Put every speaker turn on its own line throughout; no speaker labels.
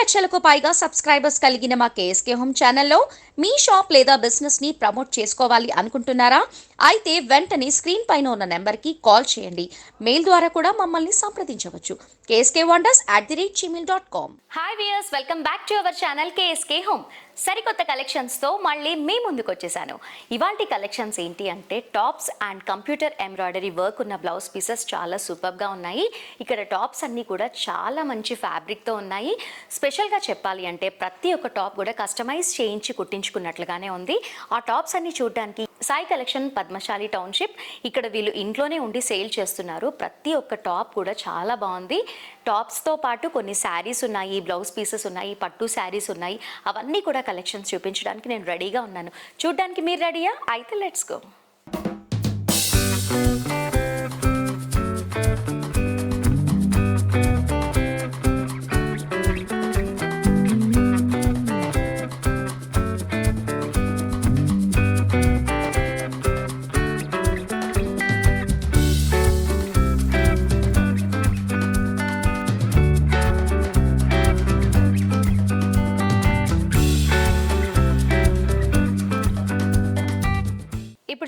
లక్షలకు పైగా సబ్స్క్రైబర్స్ కలిగిన మా కేఎస్కే హోమ్ ఛానల్లో మీ షాప్ లేదా బిజినెస్ని ప్రమోట్ చేసుకోవాలి అనుకుంటున్నారా? అయితే వెంటనే స్క్రీన్ పైన ఉన్న నెంబర్కి కాల్ చేయండి. మెయిల్ ద్వారా కూడా మమ్మల్ని సంప్రదించవచ్చు. KSK wonders at the rate Gmail dot com
hi viewers welcome back to our channel KSK home సరికొత్త కలెక్షన్స్తో మళ్ళీ మీ ముందుకు వచ్చేసాను. ఇవాంటి కలెక్షన్స్ ఏంటి అంటే tops and computer embroidery work ఉన్న బ్లౌజ్ పీసెస్ చాలా సూపర్గా ఉన్నాయి. ఇక్కడ టాప్స్ అన్నీ కూడా చాలా మంచి ఫ్యాబ్రిక్తో ఉన్నాయి. స్పెషల్గా చెప్పాలి అంటే ప్రతి ఒక్క టాప్ కూడా కస్టమైజ్ చేయించి కుట్టించుకున్నట్లుగానే ఉంది. ఆ టాప్స్ అన్ని చూడడానికి సాయి కలెక్షన్ పద్మశాలి టౌన్షిప్ ఇక్కడ వీళ్ళు ఇంట్లోనే ఉండి సేల్ చేస్తున్నారు. ప్రతి ఒక్క టాప్ కూడా చాలా బాగుంది. టాప్స్తో పాటు కొన్ని శారీస్ ఉన్నాయి బ్లౌజ్ పీసెస్ ఉన్నాయి పట్టు శారీస్ ఉన్నాయి. అవన్నీ కూడా కలెక్షన్స్ చూపించడానికి నేను రెడీగా ఉన్నాను. చూడడానికి మీరు రెడీయా? అయితే లెట్స్ గో.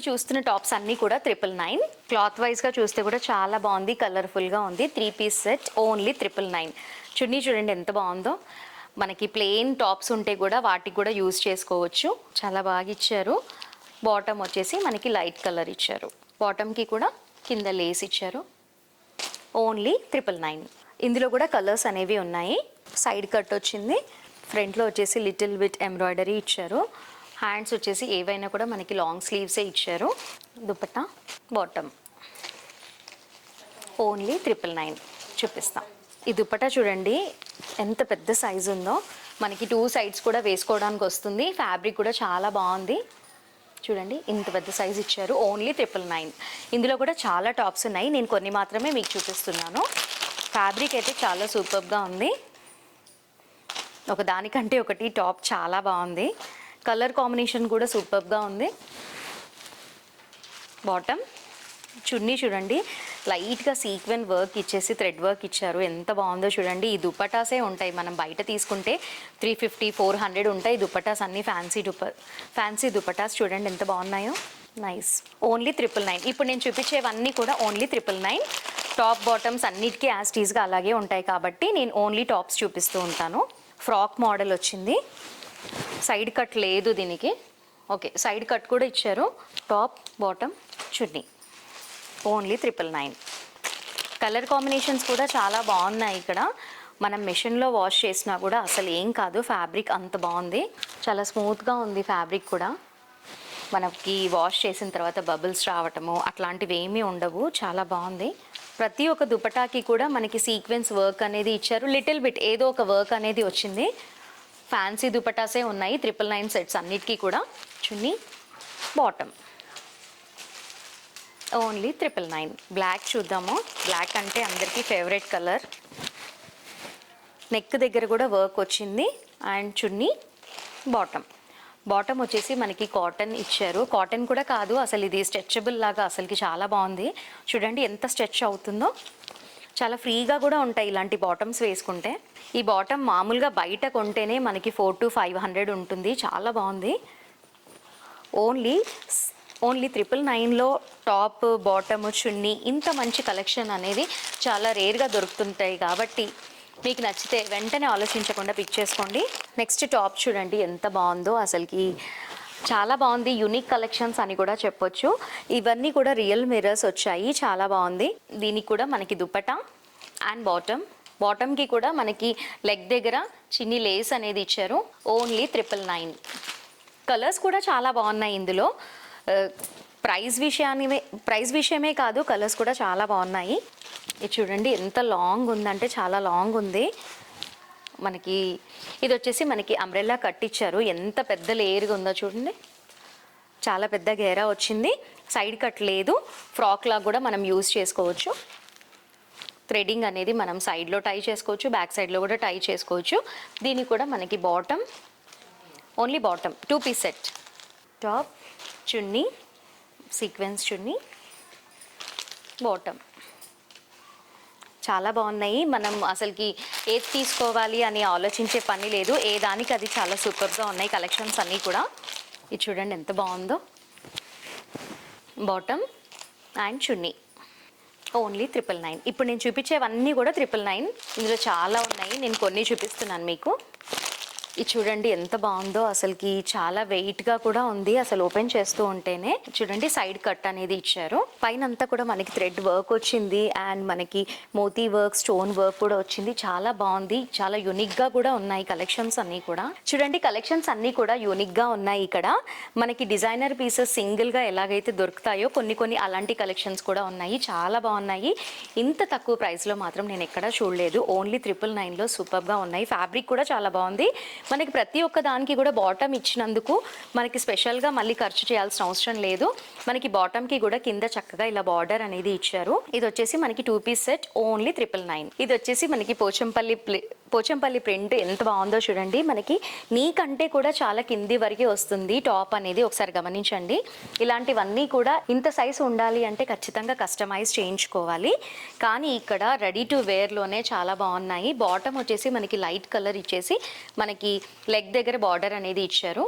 చూస్తున్న టాప్స్ అన్నీ కూడా ట్రిపుల్ నైన్ క్లాత్ వైజ్గా చూస్తే కూడా చాలా బాగుంది కలర్ఫుల్గా ఉంది. Three piece set only triple nine chunni చూడండి ఎంత బాగుందో. మనకి ప్లెయిన్ టాప్స్ ఉంటే కూడా వాటికి కూడా యూజ్ చేసుకోవచ్చు. చాలా బాగా ఇచ్చారు. బాటమ్ వచ్చేసి మనకి లైట్ కలర్ ఇచ్చారు. బాటమ్కి కూడా కింద లేస్ ఇచ్చారు. ఓన్లీ ట్రిపుల్ నైన్ ఇందులో కూడా కలర్స్ అనేవి ఉన్నాయి. సైడ్ కట్ వచ్చింది. ఫ్రంట్లో వచ్చేసి లిటిల్ విత్ ఎంబ్రాయిడరీ ఇచ్చారు. హ్యాండ్స్ వచ్చేసి ఏవైనా కూడా మనకి లాంగ్ స్లీవ్సే ఇచ్చారు. Dupatta bottom only triple nine చూపిస్తాం. ఈ దుపట్టా చూడండి ఎంత పెద్ద సైజు ఉందో. మనకి టూ సైడ్స్ కూడా వేసుకోవడానికి వస్తుంది. ఫ్యాబ్రిక్ కూడా చాలా బాగుంది. చూడండి ఇంత పెద్ద సైజ్ ఇచ్చారు. ఓన్లీ ట్రిపుల్ నైన్ ఇందులో కూడా చాలా టాప్స్ ఉన్నాయి. నేను కొన్ని మాత్రమే మీకు చూపిస్తున్నాను. ఫ్యాబ్రిక్ అయితే చాలా సూపర్గా ఉంది. ఒక దానికంటే ఒకటి టాప్ చాలా బాగుంది. కలర్ కాంబినేషన్ కూడా సూపర్గా ఉంది. బాటమ్ చున్నీ చూడండి. లైట్గా సీక్వెన్ వర్క్ ఇచ్చేసి థ్రెడ్ వర్క్ ఇచ్చారు. ఎంత బాగుందో చూడండి. ఈ దుపటాసే ఉంటాయి. మనం బయట తీసుకుంటే త్రీ ఫిఫ్టీ ఫోర్ హండ్రెడ్ ఉంటాయి. దుపటాస్ అన్నీ ఫ్యాన్సీ దుప ఫ్యాన్సీ దుపటాస్ చూడండి ఎంత బాగున్నాయో. నైస్ ఓన్లీ ట్రిపుల్ నైన్ ఇప్పుడు నేను చూపించేవన్నీ కూడా only triple nine top bottoms అన్నిటికీ యాస్టీస్గా అలాగే ఉంటాయి కాబట్టి నేను ఓన్లీ టాప్స్ చూపిస్తూ ఉంటాను. ఫ్రాక్ మోడల్ వచ్చింది. సైడ్ కట్ లేదు దీనికి. ఓకే సైడ్ కట్ కూడా ఇచ్చారు. Top bottom chunni. Only triple nine. Colour combinations కూడా చాలా బాగున్నాయి ఇక్కడ. మనం మెషిన్లో వాష్ చేసినా కూడా అసలు ఏం కాదు ఫ్యాబ్రిక్ అంత బాగుంది. చాలా స్మూత్గా ఉంది ఫ్యాబ్రిక్ కూడా. మనకి వాష్ చేసిన తర్వాత బబుల్స్ రావటము అట్లాంటివి ఏమీ ఉండవు. చాలా బాగుంది. ప్రతి ఒక్క దుపటాకి కూడా మనకి సీక్వెన్స్ వర్క్ అనేది ఇచ్చారు. లిటిల్ బిట్ ఏదో ఒక వర్క్ అనేది వచ్చింది. ఫ్యాన్సీ దుపటాసే ఉన్నాయి ట్రిపుల్ నైన్ సెట్స్ అన్నిటికీ కూడా. Chunni bottom only triple nine black చూద్దాము. బ్లాక్ అంటే అందరికీ ఫేవరెట్ కలర్ నెక్ దగ్గర కూడా వర్క్ వచ్చింది. అండ్ చున్నీ బాటమ్ బాటమ్ వచ్చేసి మనకి కాటన్ ఇచ్చారు. కాటన్ కూడా కాదు అసలు ఇది స్ట్రెచబుల్ లాగా అసలుకి చాలా బాగుంది. చూడండి ఎంత స్ట్రెచ్ అవుతుందో. చాలా ఫ్రీగా కూడా ఉంటాయి ఇలాంటి బాటమ్స్ వేసుకుంటే. ఈ బాటమ్ మామూలుగా బయట కొంటేనే మనకి ఫోర్ టు ఫైవ్ హండ్రెడ్ ఉంటుంది. చాలా బాగుంది. ఓన్లీ ఓన్లీ ట్రిపుల్ నైన్లో టాప్ బాటమ్ చున్నీ ఇంత మంచి కలెక్షన్ అనేది చాలా రేర్గా దొరుకుతుంటాయి కాబట్టి మీకు నచ్చితే వెంటనే ఆలోచించకుండా పిక్ చేసుకోండి. నెక్స్ట్ టాప్ చూడండి ఎంత బాగుందో అసలుకి. చాలా బాగుంది యూనిక్ కలెక్షన్స్ అని కూడా చెప్పొచ్చు. ఇవన్నీ కూడా రియల్ మిర్రర్స్ వచ్చాయి చాలా బాగుంది. దీనికి కూడా మనకి దుప్పట అండ్ బాటమ్ బాటమ్కి కూడా మనకి లెగ్ దగ్గర చిన్ని లేస్ అనేది ఇచ్చారు. ఓన్లీ ట్రిపుల్ నైన్ కలర్స్ కూడా చాలా బాగున్నాయి ఇందులో. Uh, ప్రైస్ విషయాన్ని ప్రైస్ విషయమే కాదు కలర్స్ కూడా చాలా బాగున్నాయి. ఇది చూడండి ఎంత లాంగ్ ఉందంటే చాలా లాంగ్ ఉంది. మనకి ఇది వచ్చేసి మనకి అంబ్రెల్లా కట్టించారు ఎంత పెద్ద లేయర్గా ఉందో చూడండి. చాలా పెద్ద గేరా వచ్చింది. సైడ్ కట్ లేదు. ఫ్రాక్ లాగా కూడా మనం యూజ్ చేసుకోవచ్చు. థ్రెడింగ్ అనేది మనం సైడ్లో టై చేసుకోవచ్చు. బ్యాక్ సైడ్లో కూడా టై చేసుకోవచ్చు. దీన్ని కూడా మనకి bottom only bottom two piece set top chunni sequins chunni bottom చాలా బాగున్నాయి. మనం అసలుకి ఏది తీసుకోవాలి అని ఆలోచించే పని లేదు. ఏ దానికి అది చాలా సూపర్గా ఉన్నాయి కలెక్షన్స్ అన్నీ కూడా. ఇది చూడండి ఎంత బాగుందో. Bottom and chunni only triple nine ఇప్పుడు నేను చూపించేవన్నీ కూడా ట్రిపుల్ నైన్ ఇందులో చాలా ఉన్నాయి. నేను కొన్ని చూపిస్తున్నాను మీకు. ఇది చూడండి ఎంత బాగుందో. అసలుకి చాలా వెయిట్గా కూడా ఉంది. అసలు ఓపెన్ చేస్తూ ఉంటేనే చూడండి సైడ్ కట్ అనేది ఇచ్చారు. పైన అంతా కూడా మనకి థ్రెడ్ వర్క్ వచ్చింది. అండ్ మనకి మోతీ వర్క్ స్టోన్ వర్క్ కూడా వచ్చింది. చాలా బాగుంది. చాలా యూనిక్గా కూడా ఉన్నాయి కలెక్షన్స్ అన్నీ కూడా. చూడండి కలెక్షన్స్ అన్నీ కూడా యునిక్గా ఉన్నాయి ఇక్కడ. మనకి డిజైనర్ పీసెస్ సింగిల్గా ఎలాగైతే దొరుకుతాయో కొన్ని కొన్ని అలాంటి కలెక్షన్స్ కూడా ఉన్నాయి. చాలా బాగున్నాయి. ఇంత తక్కువ ప్రైస్లో మాత్రం నేను ఎక్కడా చూడలేదు. ఓన్లీ ట్రిపుల్ నైన్లో సూపర్గా ఉన్నాయి. ఫ్యాబ్రిక్ కూడా చాలా బాగుంది. మనకి ప్రతి ఒక్క దానికి కూడా బాటమ్ ఇచ్చినందుకు మనకి స్పెషల్గా మళ్ళీ ఖర్చు చేయాల్సిన అవసరం లేదు. మనకి బాటమ్కి కూడా కింద చక్కగా ఇలా బార్డర్ అనేది ఇచ్చారు. ఇది వచ్చేసి మనకి two piece set only triple nine ఇది వచ్చేసి మనకి పోచంపల్లి పోచంపల్లి ప్రింట్ ఎంత బాగుందో చూడండి. మనకి నీ కంటే కూడా చాలా కింది వరకే వస్తుంది టాప్ అనేది ఒకసారి గమనించండి. ఇలాంటివన్నీ కూడా ఇంత సైజ్ ఉండాలి అంటే ఖచ్చితంగా కస్టమైజ్ చేయించుకోవాలి. కానీ ఇక్కడ రెడీ టు వేర్లోనే చాలా బాగున్నాయి. బాటమ్ వచ్చేసి మనకి లైట్ కలర్ ఇచ్చేసి మనకి లెగ్ దగ్గర బార్డర్ అనేది ఇచ్చారు.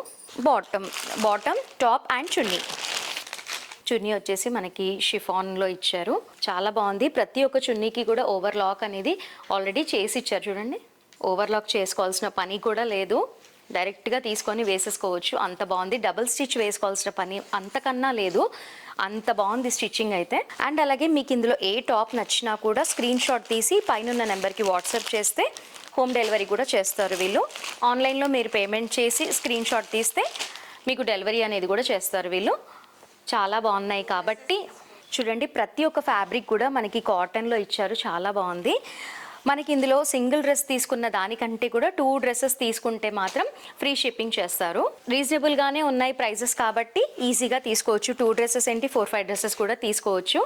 Bottom bottom top and chunni chunni వచ్చేసి మనకి షిఫాన్లో ఇచ్చారు. చాలా బాగుంది. ప్రతి ఒక్క చున్నీకి కూడా ఓవర్లాక్ అనేది ఆల్రెడీ చేసి ఇచ్చారు. చూడండి. ఓవర్లాక్ చేసుకోవాల్సిన పని కూడా లేదు. డైరెక్ట్గా తీసుకొని వేసేసుకోవచ్చు. అంత బాగుంది. డబుల్ స్టిచ్ వేసుకోవాల్సిన పని అంతకన్నా లేదు. అంత బాగుంది స్టిచ్చింగ్ అయితే. అండ్ అలాగే మీకు ఇందులో ఏ టాప్ నచ్చినా కూడా స్క్రీన్ షాట్ తీసి పైన నెంబర్కి వాట్సాప్ చేస్తే హోమ్ డెలివరీ కూడా చేస్తారు వీళ్ళు. ఆన్లైన్లో మీరు పేమెంట్ చేసి స్క్రీన్ షాట్ తీస్తే మీకు డెలివరీ అనేది కూడా చేస్తారు వీళ్ళు. చాలా బాగున్నాయి కాబట్టి చూడండి ప్రతి ఒక్క ఫ్యాబ్రిక్ కూడా మనకి కాటన్లో ఇచ్చారు. చాలా బాగుంది. మనకి ఇందులో సింగిల్ డ్రెస్ తీసుకున్న దానికంటే కూడా టూ డ్రెస్సెస్ తీసుకుంటే మాత్రం ఫ్రీ షిప్పింగ్ చేస్తారు. రీజనబుల్గానే ఉన్నాయి ప్రైజెస్ కాబట్టి ఈజీగా తీసుకోవచ్చు. టూ డ్రెస్సెస్ ఏంటి ఫోర్ ఫైవ్ డ్రెస్సెస్ కూడా తీసుకోవచ్చు.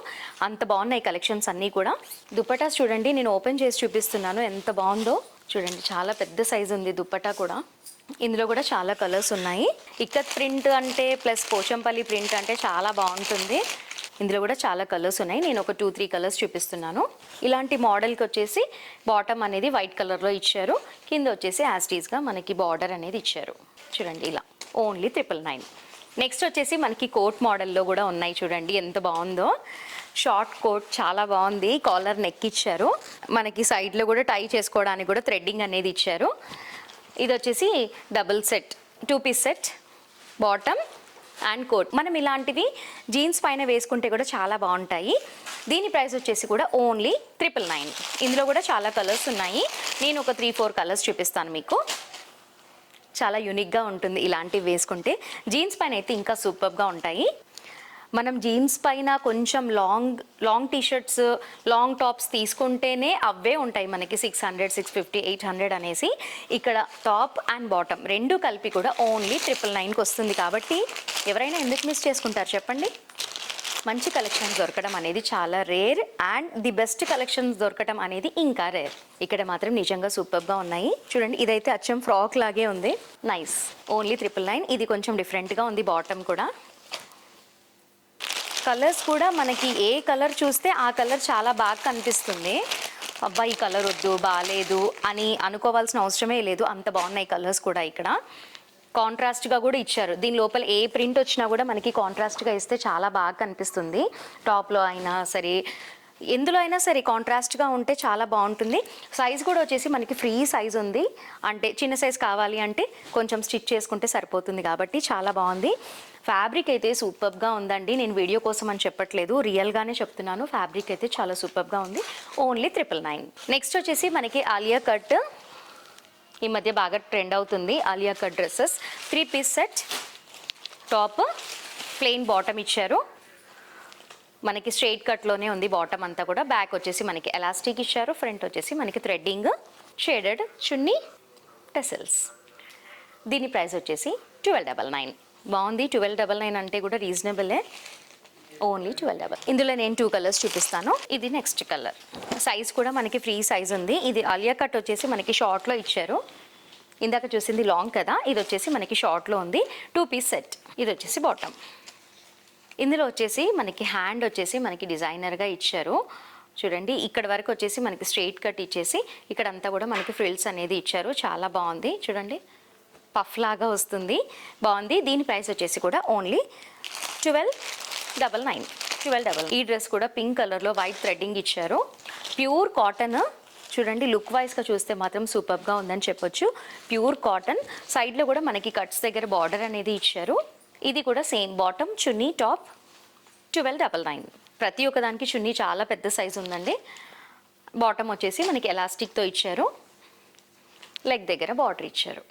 అంత బాగున్నాయి కలెక్షన్స్ అన్నీ కూడా. దుపటాస్ చూడండి నేను ఓపెన్ చేసి చూపిస్తున్నాను. ఎంత బాగుందో. చూడండి చాలా పెద్ద సైజు ఉంది దుప్పటా కూడా. ఇందులో కూడా చాలా కలర్స్ ఉన్నాయి. ఇక్కత్ ప్రింట్ అంటే ప్లస్ పోచంపల్లి ప్రింట్ అంటే చాలా బాగుంటుంది. ఇందులో కూడా చాలా కలర్స్ ఉన్నాయి. నేను ఒక టూ త్రీ కలర్స్ చూపిస్తున్నాను. ఇలాంటి మోడల్కి వచ్చేసి బాటమ్ అనేది వైట్ కలర్లో ఇచ్చారు. కింద వచ్చేసి యాస్టీస్గా మనకి బార్డర్ అనేది ఇచ్చారు. చూడండి ఇలా. Only triple nine. నెక్స్ట్ వచ్చేసి మనకి కోట్ మోడల్లో కూడా ఉన్నాయి చూడండి ఎంత బాగుందో. షార్ట్ కోట్ చాలా బాగుంది. కాలర్ నెక్ ఇచ్చారు. మనకి సైడ్లో కూడా టై చేసుకోవడానికి కూడా థ్రెడ్డింగ్ అనేది ఇచ్చారు. ఇది వచ్చేసి double set two piece set bottom and coat. మనం ఇలాంటివి జీన్స్ పైన వేసుకుంటే కూడా చాలా బాగుంటాయి. దీని ప్రైస్ వచ్చేసి కూడా ఓన్లీ ట్రిపుల్ నైన్. ఇందులో కూడా చాలా కలర్స్ ఉన్నాయి. నేను ఒక త్రీ ఫోర్ కలర్స్ చూపిస్తాను మీకు. చాలా యూనిక్గా ఉంటుంది ఇలాంటివి వేసుకుంటే. జీన్స్ పైన అయితే ఇంకా సూపర్గా ఉంటాయి. మనం జీన్స్ పైన కొంచెం long long T-shirts long tops తీసుకుంటేనే అవే ఉంటాయి మనకి six hundred six fifty eight hundred అనేసి. ఇక్కడ టాప్ అండ్ బాటమ్ రెండు కలిపి కూడా ఓన్లీ ట్రిపుల్ నైన్కి వస్తుంది కాబట్టి ఎవరైనా ఎందుకు మిస్ చేసుకుంటారు చెప్పండి? మంచి కలెక్షన్స్ దొరకడం అనేది చాలా rare and the best collections దొరకడం అనేది ఇంకా రేర్. ఇక్కడ మాత్రం నిజంగా సూపర్గా ఉన్నాయి. చూడండి ఇదైతే అచ్చం ఫ్రాక్ లాగే ఉంది. నైస్. Only triple nine. ఇది కొంచెం డిఫరెంట్గా ఉంది బాటమ్ కూడా. కలర్స్ కూడా మనకి ఏ కలర్ చూస్తే ఆ కలర్ చాలా బాగా కనిపిస్తుంది. అబ్బా ఈ కలర్ వద్దు బాగాలేదు అని అనుకోవాల్సిన అవసరమే లేదు. అంత బాగున్నాయి కలర్స్ కూడా ఇక్కడ. కాంట్రాస్ట్గా కూడా ఇచ్చారు. దీని లోపల ఏ ప్రింట్ వచ్చినా కూడా మనకి కాంట్రాస్ట్గా ఇస్తే చాలా బాగా కనిపిస్తుంది. టాప్లో అయినా సరే ఎందులో అయినా సరే కాంట్రాస్ట్గా ఉంటే చాలా బాగుంటుంది. సైజ్ కూడా వచ్చేసి మనకి ఫ్రీ సైజ్ ఉంది. అంటే చిన్న సైజ్ కావాలి అంటే కొంచెం స్టిచ్ చేసుకుంటే సరిపోతుంది కాబట్టి చాలా బాగుంది. ఫ్యాబ్రిక్ అయితే సూపర్గా ఉందండి. నేను వీడియో కోసం అని చెప్పట్లేదు. రియల్గానే చెప్తున్నాను. ఫ్యాబ్రిక్ అయితే చాలా సూపర్గా ఉంది. ఓన్లీ ట్రిపుల్ నైన్ నెక్స్ట్ వచ్చేసి మనకి ఆలియా కట్ ఈ మధ్య బాగా ట్రెండ్ అవుతుంది Alia cut dresses three piece set top plain bottom ఇచ్చారు. మనకి స్ట్రైట్ కట్లోనే ఉంది బాటమ్ అంతా కూడా. బ్యాక్ వచ్చేసి మనకి ఎలాస్టిక్ ఇచ్చారు ఫ్రంట్ వచ్చేసి మనకి థ్రెడ్డింగ్ షేడెడ్ చున్నీ టెసల్స్. దీని ప్రైస్ వచ్చేసి ట్వెల్వ్ డబల్ నైన్. బాగుంది ట్వెల్వ్ డబల్ నైన్ అంటే కూడా రీజనబులే. Only twelve double. ఇందులో నేను టూ కలర్స్ చూపిస్తాను. ఇది నెక్స్ట్ కలర్. సైజ్ కూడా మనకి ఫ్రీ సైజ్ ఉంది. ఇది అలియా కట్ వచ్చేసి మనకి షార్ట్లో ఇచ్చారు. ఇందాక చూసింది లాంగ్ కదా ఇది వచ్చేసి మనకి షార్ట్లో ఉంది. Two piece set. ఇది వచ్చేసి బాటమ్. ఇందులో వచ్చేసి మనకి హ్యాండ్ వచ్చేసి మనకి డిజైనర్గా ఇచ్చారు. చూడండి ఇక్కడ వరకు వచ్చేసి మనకి స్ట్రైట్ కట్ ఇచ్చేసి ఇక్కడ అంతా కూడా మనకి ఫ్రిల్స్ అనేది ఇచ్చారు. చాలా బాగుంది. చూడండి పఫ్ లాగా వస్తుంది. బాగుంది. దీని ప్రైస్ వచ్చేసి కూడా only twelve double nine twelve double ఈ డ్రెస్ కూడా పింక్ కలర్లో వైట్ థ్రెడ్డింగ్ ఇచ్చారు. ప్యూర్ కాటన్ చూడండి లుక్ వైజ్గా చూస్తే మాత్రం సూపర్గా ఉందని చెప్పొచ్చు. ప్యూర్ కాటన్ సైడ్లో కూడా మనకి కట్స్ దగ్గర బార్డర్ అనేది ఇచ్చారు. ఇది కూడా same bottom chunni top twelve double nine ప్రతి ఒక్కదానికి చున్నీ చాలా పెద్ద సైజు ఉందండి. బాటమ్ వచ్చేసి మనకి ఎలాస్టిక్తో ఇచ్చారు. లెగ్ దగ్గర బార్డర్ ఇచ్చారు.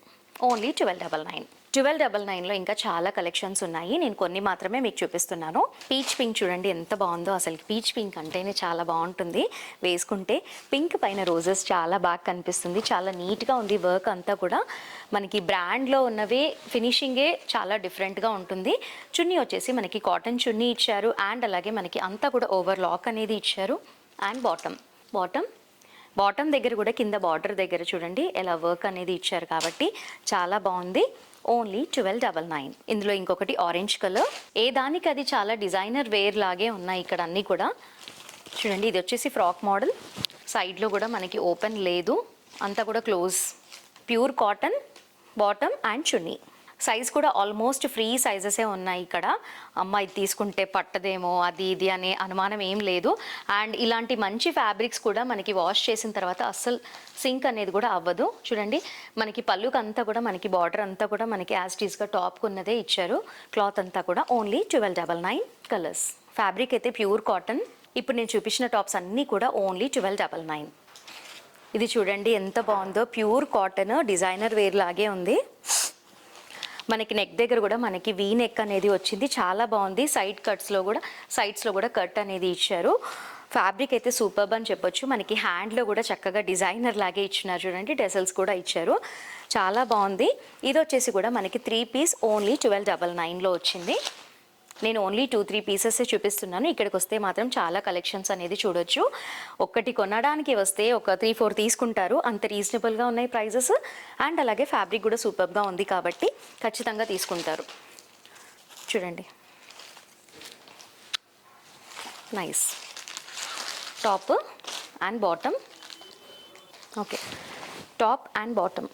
Only twelve double nine twelve double నైన్లో ఇంకా చాలా కలెక్షన్స్ ఉన్నాయి. నేను కొన్ని మాత్రమే మీకు చూపిస్తున్నాను. పీచ్ పింక్ చూడండి ఎంత బాగుందో. అసలు పీచ్ పింక్ అంటేనే చాలా బాగుంటుంది. వేసుకుంటే పింక్ పైన రోజెస్ చాలా బాగా కనిపిస్తుంది. చాలా నీట్గా ఉంది వర్క్ అంతా కూడా. మనకి బ్రాండ్లో ఉన్నవి ఫినిషింగే చాలా డిఫరెంట్గా ఉంటుంది. చున్నీ వచ్చేసి మనకి కాటన్ చున్నీ ఇచ్చారు. అండ్ అలాగే మనకి అంతా కూడా ఓవర్ లాక్ అనేది ఇచ్చారు. And bottom. బాటమ్ బాటమ్ దగ్గర కూడా కింద బార్డర్ దగ్గర చూడండి. ఎలా వర్క్ అనేది ఇచ్చారు కాబట్టి చాలా బాగుంది. Only twelve double nine. ఇందులో ఇంకొకటి ఆరెంజ్ కలర్. ఏ దానికి అది చాలా డిజైనర్ వేర్ లాగే ఉన్నాయి ఇక్కడ అన్నీ కూడా. చూడండి ఇది వచ్చేసి ఫ్రాక్ మోడల్. సైడ్లో కూడా మనకి ఓపెన్ లేదు. అంతా కూడా close. Pure cotton bottom and chunni. Size కూడా ఆల్మోస్ట్ ఫ్రీ సైజెసే ఉన్నాయి ఇక్కడ. అమ్మ ఇది తీసుకుంటే పట్టదేమో అది ఇది అనే అనుమానం ఏం లేదు. అండ్ ఇలాంటి మంచి ఫ్యాబ్రిక్స్ కూడా మనకి వాష్ చేసిన తర్వాత అస్సలు సింక్ అనేది కూడా అవ్వదు. చూడండి మనకి పళ్ళుకి అంతా కూడా మనకి బార్డర్ అంతా కూడా మనకి యాస్టీస్గా టాప్కి ఉన్నదే ఇచ్చారు. క్లాత్ అంతా కూడా only twelve double nine colours. Fabric అయితే ప్యూర్ కాటన్. ఇప్పుడు నేను చూపించిన టాప్స్ అన్నీ కూడా ఓన్లీ ట్వెల్వ్ డబల్ నైన్. ఇది చూడండి ఎంత బాగుందో. ప్యూర్ కాటన్ డిజైనర్ వేర్ లాగే ఉంది. మనకి నెక్ దగ్గర కూడా మనకి వీ నెక్ అనేది వచ్చింది. చాలా బాగుంది. సైడ్ కట్స్లో కూడా సైడ్స్లో కూడా కట్ అనేది ఇచ్చారు. ఫ్యాబ్రిక్ అయితే సూపర్బ్ అని చెప్పొచ్చు. మనకి హ్యాండ్లో కూడా చక్కగా డిజైనర్ లాగే ఇచ్చినారు చూడండి. డెసల్స్ కూడా ఇచ్చారు. చాలా బాగుంది. ఇది వచ్చేసి కూడా మనకి three piece only twelve double నైన్లో వచ్చింది. నేను ఓన్లీ టూ త్రీ పీసెస్ చూపిస్తున్నాను. ఇక్కడికి వస్తే మాత్రం చాలా కలెక్షన్స్ అనేది చూడొచ్చు. ఒక్కటి కొనడానికి వస్తే ఒక త్రీ ఫోర్ తీసుకుంటారు. అంత రీజనబుల్గా ఉన్నాయి ప్రైజెస్ అండ్ అలాగే ఫ్యాబ్రిక్ కూడా సూపర్గా ఉంది కాబట్టి ఖచ్చితంగా తీసుకుంటారు. చూడండి. Nice top and bottom okay top and bottom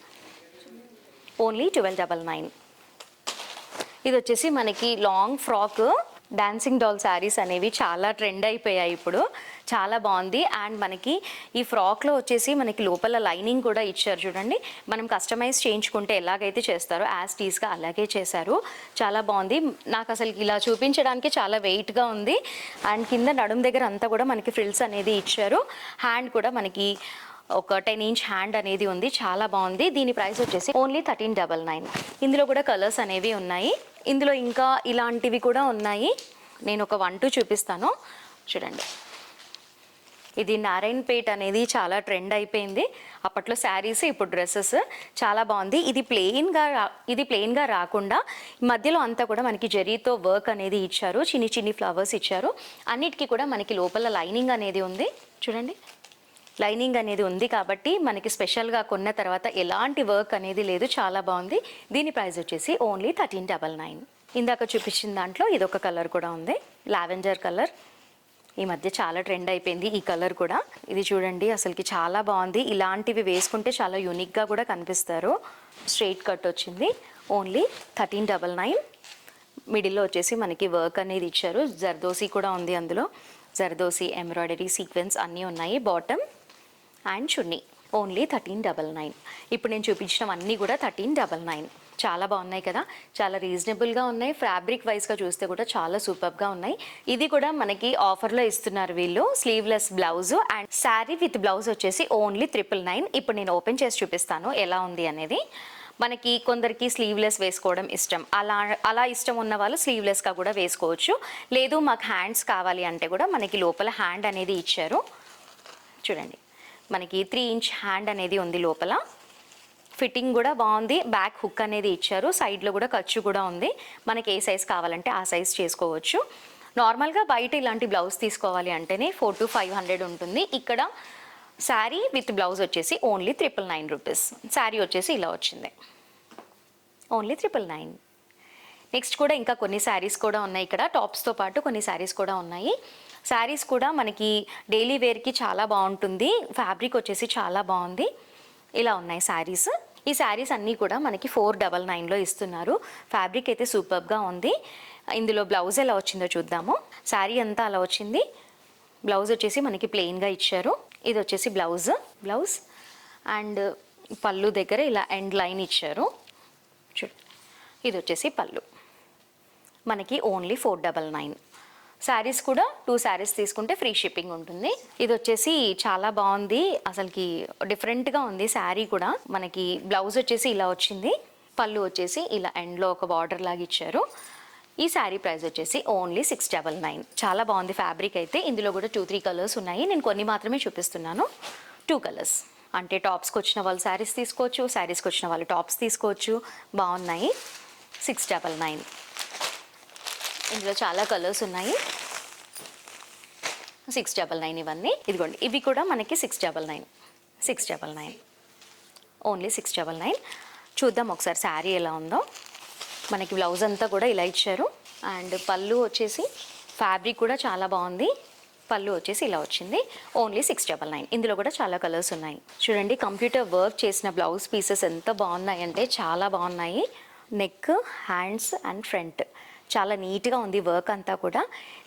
only twelve double nine ఇది వచ్చేసి మనకి long frock dancing doll saris అనేవి చాలా ట్రెండ్ అయిపోయాయి ఇప్పుడు. చాలా బాగుంది. అండ్ మనకి ఈ ఫ్రాక్లో వచ్చేసి మనకి లోపల లైనింగ్ కూడా ఇచ్చారు చూడండి. మనం కస్టమైజ్ చేయించుకుంటే ఎలాగైతే చేస్తారో యాజ్ టీస్గా అలాగే చేశారు. చాలా బాగుంది. నాకు అసలు ఇలా చూపించడానికి చాలా వెయిట్గా ఉంది. అండ్ కింద నడుం దగ్గర అంతా కూడా మనకి ఫ్రిల్స్ అనేది ఇచ్చారు. హ్యాండ్ కూడా మనకి ఒక టెన్ ఇంచ్ హ్యాండ్ అనేది ఉంది. చాలా బాగుంది. దీని ప్రైస్ వచ్చేసి ఓన్లీ థర్టీన్ డబల్ నైన్ ఇందులో కూడా కలర్స్ అనేవి ఉన్నాయి. ఇందులో ఇంకా ఇలాంటివి కూడా ఉన్నాయి. నేను ఒక వన్ టూ చూపిస్తాను. చూడండి. ఇది నారాయణపేట్ అనేది చాలా ట్రెండ్ అయిపోయింది. అప్పట్లో శారీస్ ఇప్పుడు డ్రెస్సెస్ చాలా బాగుంది. ఇది ప్లెయిన్గా రా ఇది ప్లెయిన్గా రాకుండా మధ్యలో అంతా కూడా మనకి జరీతో వర్క్ అనేది ఇచ్చారు. చిన్ని చిన్ని ఫ్లవర్స్ ఇచ్చారు. అన్నిటికీ కూడా మనకి లోపల లైనింగ్ అనేది ఉంది. చూడండి. లైనింగ్ అనేది ఉంది కాబట్టి మనకి స్పెషల్గా కొన్న తర్వాత ఎలాంటి వర్క్ అనేది లేదు చాలా బాగుంది. దీని ప్రైస్ వచ్చేసి ఓన్లీ థర్టీన్ డబల్ నైన్. ఇందాక చూపించిన దాంట్లో ఇదొక కలర్ కూడా ఉంది లావెంజర్ కలర్. ఈ మధ్య చాలా ట్రెండ్ అయిపోయింది ఈ కలర్ కూడా. ఇది చూడండి అసలుకి చాలా బాగుంది. ఇలాంటివి వేసుకుంటే చాలా యూనిక్గా కూడా కనిపిస్తారు. స్ట్రైట్ కట్ వచ్చింది ఓన్లీ థర్టీన్ డబల్ నైన్. మిడిల్లో వచ్చేసి మనకి వర్క్ అనేది ఇచ్చారు. జర్దోసి కూడా ఉంది అందులో. జర్దోసి ఎంబ్రాయిడరీ సీక్వెన్స్ అన్నీ ఉన్నాయి. Bottom and chunni. Only thirteen double nine ఇప్పుడు నేను చూపించడం అన్నీ కూడా థర్టీన్ డబల్ నైన్ చాలా బాగున్నాయి కదా? చాలా రీజనబుల్గా ఉన్నాయి. ఫ్యాబ్రిక్ వైజ్గా చూస్తే కూడా చాలా సూపర్గా ఉన్నాయి. ఇది కూడా మనకి ఆఫర్లో ఇస్తున్నారు వీళ్ళు. Sleeveless blouse and sari with blouse వచ్చేసి ఓన్లీ ట్రిపుల్ నైన్ ఇప్పుడు నేను ఓపెన్ చేసి చూపిస్తాను ఎలా ఉంది అనేది. మనకి కొందరికి స్లీవ్లెస్ వేసుకోవడం ఇష్టం. అలా అలా ఇష్టం ఉన్న వాళ్ళు స్లీవ్లెస్గా కూడా వేసుకోవచ్చు. లేదు మాకు హ్యాండ్స్ కావాలి అంటే కూడా మనకి లోపల హ్యాండ్ అనేది ఇచ్చారు. చూడండి. మనకి త్రీ ఇంచ్ హ్యాండ్ అనేది ఉంది లోపల. ఫిట్టింగ్ కూడా బాగుంది. బ్యాక్ హుక్ అనేది ఇచ్చారు. సైడ్లో కూడా ఖర్చు కూడా ఉంది. మనకి ఏ సైజ్ కావాలంటే ఆ సైజ్ చేసుకోవచ్చు. నార్మల్గా బయట ఇలాంటి బ్లౌజ్ తీసుకోవాలి అంటేనే ఫోర్ టు ఫైవ్ హండ్రెడ్ ఉంటుంది. ఇక్కడ శారీ విత్ బ్లౌజ్ వచ్చేసి only triple nine rupees sari వచ్చేసి ఇలా వచ్చింది. ఓన్లీ త్రిపుల్ నైన్ నెక్స్ట్ కూడా ఇంకా కొన్ని శారీస్ కూడా ఉన్నాయి ఇక్కడ. టాప్స్తో పాటు కొన్ని శారీస్ కూడా ఉన్నాయి. శారీస్ కూడా మనకి డైలీ వేర్కి చాలా బాగుంటుంది. ఫ్యాబ్రిక్ వచ్చేసి చాలా బాగుంది. ఇలా ఉన్నాయి శారీస్. ఈ శారీస్ అన్నీ కూడా మనకి ఫోర్ డబల్ నైన్లో ఇస్తున్నారు. ఫ్యాబ్రిక్ అయితే సూపర్గా ఉంది. ఇందులో బ్లౌజ్ ఎలా వచ్చిందో చూద్దాము. శారీ అంతా అలా వచ్చింది. బ్లౌజ్ వచ్చేసి మనకి ప్లెయిన్గా ఇచ్చారు. ఇది వచ్చేసి బ్లౌజ్. బ్లౌజ్ అండ్ పళ్ళు దగ్గర ఇలా ఎండ్ లైన్ ఇచ్చారు. చూడు. ఇది వచ్చేసి పళ్ళు. మనకి only four double nine. Saris కూడా టూ శారీస్ తీసుకుంటే ఫ్రీ షిప్పింగ్ ఉంటుంది. ఇది వచ్చేసి చాలా బాగుంది. అసలుకి డిఫరెంట్గా ఉంది శారీ కూడా. మనకి బ్లౌజ్ వచ్చేసి ఇలా వచ్చింది. పళ్ళు వచ్చేసి ఇలా ఎండ్లో ఒక బార్డర్ లాగా ఇచ్చారు. ఈ శారీ ప్రైస్ వచ్చేసి ఓన్లీ సిక్స్ డబల్ నైన్. చాలా బాగుంది ఫ్యాబ్రిక్ అయితే. ఇందులో కూడా టూ త్రీ కలర్స్ ఉన్నాయి. నేను కొన్ని మాత్రమే చూపిస్తున్నాను. Two colours. అంటే టాప్స్కి వచ్చిన వాళ్ళు శారీస్ తీసుకోవచ్చు శారీస్కి వచ్చిన వాళ్ళు టాప్స్ తీసుకోవచ్చు. బాగున్నాయి. Six double nine. ఇందులో చాలా కలర్స్ ఉన్నాయి. సిక్స్ డబల్ నైన్ ఇవన్నీ. ఇదిగోండి ఇవి కూడా మనకి six double nine. Six double nine. Only six double nine. చూద్దాం ఒకసారి శారీ ఎలా ఉందో. మనకి బ్లౌజ్ అంతా కూడా ఇలా ఇచ్చారు. అండ్ పళ్ళు వచ్చేసి ఫ్యాబ్రిక్ కూడా చాలా బాగుంది. పళ్ళు వచ్చేసి ఇలా వచ్చింది. Only six double nine. ఇందులో కూడా చాలా కలర్స్ ఉన్నాయి. చూడండి కంప్యూటర్ వర్క్ చేసిన బ్లౌజ్ పీసెస్ ఎంత బాగున్నాయి అంటే చాలా బాగున్నాయి. Neck hands and front. చాలా నీట్గా ఉంది వర్క్ అంతా కూడా.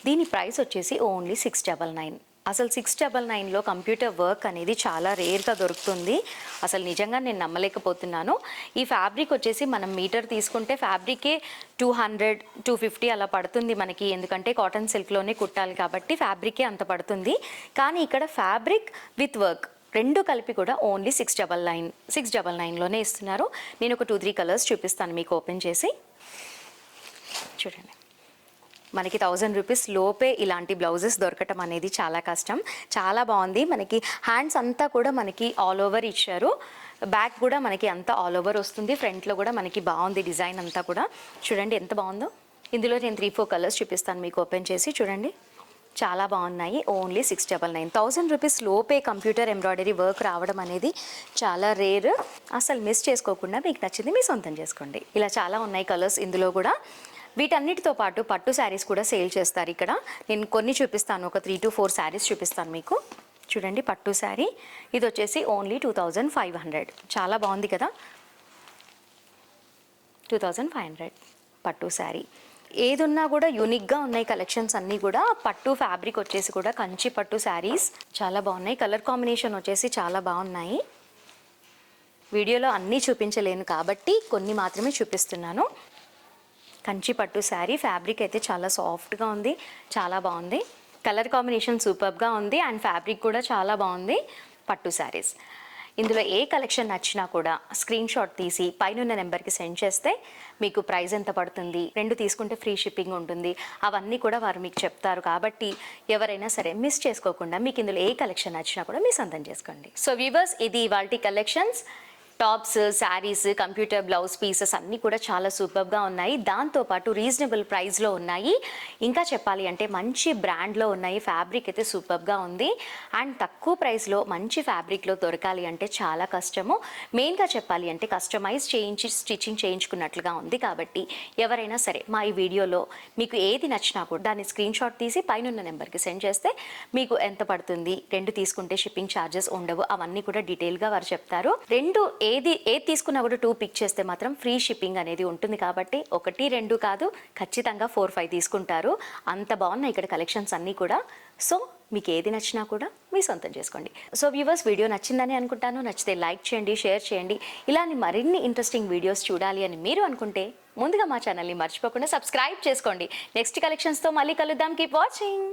దీని ప్రైస్ వచ్చేసి ఓన్లీ సిక్స్ డబల్ నైన్. అసలు సిక్స్ డబల్ నైన్లో కంప్యూటర్ వర్క్ అనేది చాలా రేర్గా దొరుకుతుంది. అసలు నిజంగా నేను నమ్మలేకపోతున్నాను. ఈ ఫ్యాబ్రిక్ వచ్చేసి మనం మీటర్ తీసుకుంటే ఫ్యాబ్రికే టూ హండ్రెడ్ టూ ఫిఫ్టీ అలా పడుతుంది మనకి. ఎందుకంటే కాటన్ సిల్క్లోనే కుట్టాలి కాబట్టి ఫ్యాబ్రికే అంత పడుతుంది. కానీ ఇక్కడ ఫ్యాబ్రిక్ విత్ వర్క్ రెండు కలిపి కూడా only six double nine six double నైన్లోనే ఇస్తున్నారు. నేను ఒక టూ త్రీ కలర్స్ చూపిస్తాను మీకు ఓపెన్ చేసి. చూడండి. మనకి థౌజండ్ రూపీస్ లోపే ఇలాంటి బ్లౌజెస్ దొరకటం అనేది చాలా కష్టం. చాలా బాగుంది. మనకి హ్యాండ్స్ అంతా కూడా మనకి ఆల్ ఓవర్ ఇచ్చారు. బ్యాక్ కూడా మనకి అంతా ఆల్ ఓవర్ వస్తుంది. ఫ్రంట్లో కూడా మనకి బాగుంది డిజైన్ అంతా కూడా. చూడండి ఎంత బాగుందో. ఇందులో నేను త్రీ ఫోర్ కలర్స్ చూపిస్తాను మీకు ఓపెన్ చేసి. చూడండి. చాలా బాగున్నాయి. Only six double nine thousand rupees లోపే కంప్యూటర్ ఎంబ్రాయిడరీ వర్క్ రావడం అనేది చాలా రేర్ అసలు మిస్ చేసుకోకుండా మీకు నచ్చింది మీ సొంతం చేసుకోండి. ఇలా చాలా ఉన్నాయి కలర్స్ ఇందులో కూడా. వీటన్నిటితో పాటు పట్టు శారీస్ కూడా సేల్ చేస్తారు ఇక్కడ. నేను కొన్ని చూపిస్తాను. ఒక త్రీ టు ఫోర్ శారీస్ చూపిస్తాను మీకు. చూడండి పట్టు శారీ. ఇది వచ్చేసి only two thousand five hundred చాలా బాగుంది కదా? టూ థౌజండ్ ఫైవ్ హండ్రెడ్ పట్టు శారీ. ఏదున్నా కూడా యూనిక్గా ఉన్నాయి కలెక్షన్స్ అన్నీ కూడా. పట్టు ఫ్యాబ్రిక్ వచ్చేసి కూడా కంచి పట్టు శారీస్. చాలా బాగున్నాయి. కలర్ కాంబినేషన్ వచ్చేసి చాలా బాగున్నాయి. వీడియోలో అన్నీ చూపించలేను కాబట్టి కొన్ని మాత్రమే చూపిస్తున్నాను. కంచి పట్టు శారీ ఫ్యాబ్రిక్ అయితే చాలా సాఫ్ట్గా ఉంది చాలా బాగుంది. కలర్ కాంబినేషన్ సూపర్గా ఉంది అండ్ ఫ్యాబ్రిక్ కూడా చాలా బాగుంది పట్టు శారీస్. ఇందులో ఏ కలెక్షన్ నచ్చినా కూడా స్క్రీన్ షాట్ తీసి పైన నెంబర్కి సెండ్ చేస్తే మీకు ప్రైస్ ఎంత పడుతుంది రెండు తీసుకుంటే ఫ్రీ షిప్పింగ్ ఉంటుంది అవన్నీ కూడా వారు మీకు చెప్తారు కాబట్టి ఎవరైనా సరే మిస్ చేసుకోకుండా మీకు ఇందులో ఏ కలెక్షన్ నచ్చినా కూడా మీ సొంతం చేసుకోండి. సో వివర్స్ ఇది ఇవాల్టి collections. Tops saris computer blouse pieces అన్నీ కూడా చాలా సూపర్గా ఉన్నాయి. దాంతోపాటు రీజనబుల్ ప్రైస్లో ఉన్నాయి. ఇంకా చెప్పాలి అంటే మంచి బ్రాండ్లో ఉన్నాయి ఫ్యాబ్రిక్ అయితే సూపర్గా ఉంది. అండ్ తక్కువ ప్రైస్లో మంచి ఫ్యాబ్రిక్లో దొరకాలి అంటే చాలా కష్టము. మెయిన్గా చెప్పాలి అంటే కస్టమైజ్ చేయించి స్టిచ్చింగ్ చేయించుకున్నట్లుగా ఉంది కాబట్టి ఎవరైనా సరే మా ఈ వీడియోలో మీకు ఏది నచ్చినా కూడా దాన్ని స్క్రీన్ షాట్ తీసి పైన నెంబర్కి సెండ్ చేస్తే మీకు ఎంత పడుతుంది? రెండు తీసుకుంటే షిప్పింగ్ ఛార్జెస్ ఉండవు. అవన్నీ కూడా డీటెయిల్గా వారు చెప్తారు. రెండు ఏది ఏది తీసుకున్నా కూడా టూ పిక్ చేస్తే మాత్రం ఫ్రీ షిప్పింగ్ అనేది ఉంటుంది కాబట్టి ఒకటి రెండు కాదు ఖచ్చితంగా ఫోర్ ఫైవ్ తీసుకుంటారు. అంత బాగున్నాయి ఇక్కడ కలెక్షన్స్ అన్నీ కూడా. సో మీకు ఏది నచ్చినా కూడా మీ సొంతం చేసుకోండి. సో వ్యూవర్స్ వీడియో నచ్చిందని అనుకుంటాను. నచ్చితే లైక్ చేయండి షేర్ చేయండి. ఇలాంటి మరిన్ని ఇంట్రెస్టింగ్ వీడియోస్ చూడాలి అని మీరు అనుకుంటే ముందుగా మా ఛానల్ని మర్చిపోకుండా సబ్స్క్రైబ్ చేసుకోండి. నెక్స్ట్ కలెక్షన్స్తో మళ్ళీ కలుద్దాం. Keep watching